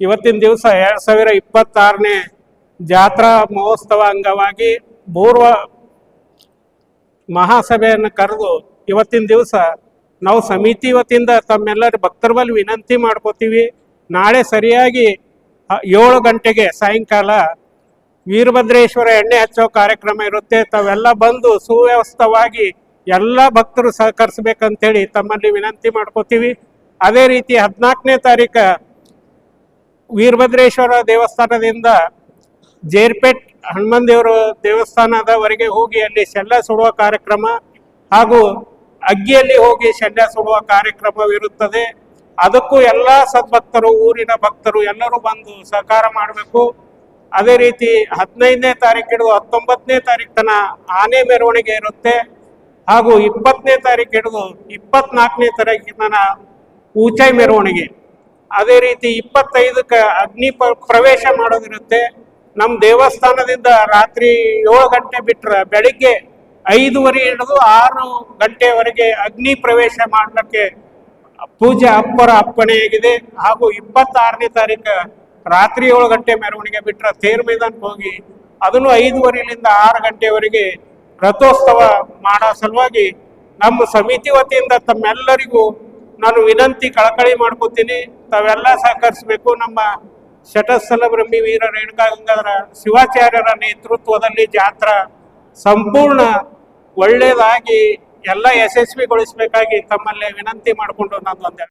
ಇವತ್ತಿನ ದಿವಸ ಎರಡು ಸಾವಿರ ಇಪ್ಪತ್ತಾರನೇ ಜಾತ್ರಾ ಮಹೋತ್ಸವ ಅಂಗವಾಗಿ ಪೂರ್ವ ಮಹಾಸಭೆಯನ್ನು ಕರೆದು ಇವತ್ತಿನ ದಿವಸ ನಾವು ಸಮಿತಿ ವತಿಯಿಂದ ತಮ್ಮೆಲ್ಲರ ಭಕ್ತರ ಬಳಿ ವಿನಂತಿ ಮಾಡ್ಕೋತೀವಿ. ನಾಳೆ ಸರಿಯಾಗಿ ಏಳು ಗಂಟೆಗೆ ಸಾಯಂಕಾಲ ವೀರಭದ್ರೇಶ್ವರ ಎಣ್ಣೆ ಹಚ್ಚೋ ಕಾರ್ಯಕ್ರಮ ಇರುತ್ತೆ. ತಾವೆಲ್ಲ ಬಂದು ಸುವ್ಯವಸ್ಥವಾಗಿ ಎಲ್ಲ ಭಕ್ತರು ಸಹಕರಿಸ್ಬೇಕಂತೇಳಿ ತಮ್ಮಲ್ಲಿ ವಿನಂತಿ ಮಾಡ್ಕೋತೀವಿ. ಅದೇ ರೀತಿ ಹದಿನಾಲ್ಕನೇ ತಾರೀಕು ವೀರಭದ್ರೇಶ್ವರ ದೇವಸ್ಥಾನದಿಂದ ಜೇರ್ಪೇಟ್ ದೇವರ ದೇವಸ್ಥಾನದವರೆಗೆ ಹೋಗಿ ಅಲ್ಲಿ ಶಲ್ಯ ಸುಡುವ ಕಾರ್ಯಕ್ರಮ ಹಾಗೂ ಅಗ್ಗಿಯಲ್ಲಿ ಹೋಗಿ ಶಲ್ಯ ಸುಡುವ ಕಾರ್ಯಕ್ರಮವಿರುತ್ತದೆ. ಅದಕ್ಕೂ ಎಲ್ಲ ಸದ್ಭಕ್ತರು, ಊರಿನ ಭಕ್ತರು ಎಲ್ಲರೂ ಬಂದು ಸಹಕಾರ ಮಾಡಬೇಕು. ಅದೇ ರೀತಿ ಹದಿನೈದನೇ ತಾರೀಕು ಹಿಡಿದು ಹತ್ತೊಂಬತ್ತನೇ ತಾರೀಕು ತನ ಆನೆ ಮೆರವಣಿಗೆ ಇರುತ್ತೆ. ಹಾಗೂ ಇಪ್ಪತ್ತನೇ ತಾರೀಕು ಹಿಡಿದು ಇಪ್ಪತ್ನಾಲ್ಕನೇ ತಾರೀಕಿನ ಊಚಾಯಿ ಮೆರವಣಿಗೆ. ಅದೇ ರೀತಿ ಇಪ್ಪತ್ತೈದಕ್ಕೆ ಅಗ್ನಿ ಪ್ರವೇಶ ಮಾಡೋದಿರುತ್ತೆ. ನಮ್ಮ ದೇವಸ್ಥಾನದಿಂದ ರಾತ್ರಿ ಏಳು ಗಂಟೆ ಬಿಟ್ರೆ ಬೆಳಿಗ್ಗೆ ಐದುವರೆ ಹಿಡಿದು ಆರು ಗಂಟೆವರೆಗೆ ಅಗ್ನಿ ಪ್ರವೇಶ ಮಾಡಲಿಕ್ಕೆ ಪೂಜೆ ಅಪ್ಪರ ಅಪ್ಪಣೆಯಾಗಿದೆ ಹಾಗೂ ಇಪ್ಪತ್ತಾರನೇ ತಾರೀಕು ರಾತ್ರಿ ಏಳು ಗಂಟೆ ಮೆರವಣಿಗೆ ಬಿಟ್ಟರೆ ತೇರು ಮೈದಾನಕ್ಕೆ ಹೋಗಿ ಅದನ್ನು ಐದುವರೆಯಿಂದ ಆರು ಗಂಟೆವರೆಗೆ ರಥೋತ್ಸವ ಮಾಡೋ ಸಲುವಾಗಿ ನಮ್ಮ ಸಮಿತಿ ವತಿಯಿಂದ ತಮ್ಮೆಲ್ಲರಿಗೂ ನಾನು ವಿನಂತಿ ಕಳಕಳಿ ಮಾಡ್ಕೋತೀನಿ. ತಾವೆಲ್ಲ ಸಹಕರಿಸಬೇಕು. ನಮ್ಮ ಶಟಸ್ಥಲ ಬ್ರಹ್ಮಿ ವೀರ ರೇಣುಕಾ ಗಂಗಾಧರ ಶಿವಾಚಾರ್ಯರ ನೇತೃತ್ವದಲ್ಲಿ ಜಾತ್ರಾ ಸಂಪೂರ್ಣ ಒಳ್ಳೆಯದಾಗಿ ಎಲ್ಲ ಯಶಸ್ವಿಗೊಳಿಸಬೇಕಾಗಿ ತಮ್ಮಲ್ಲಿ ವಿನಂತಿ ಮಾಡಿಕೊಂಡು ನಾನು ಒಂದೆ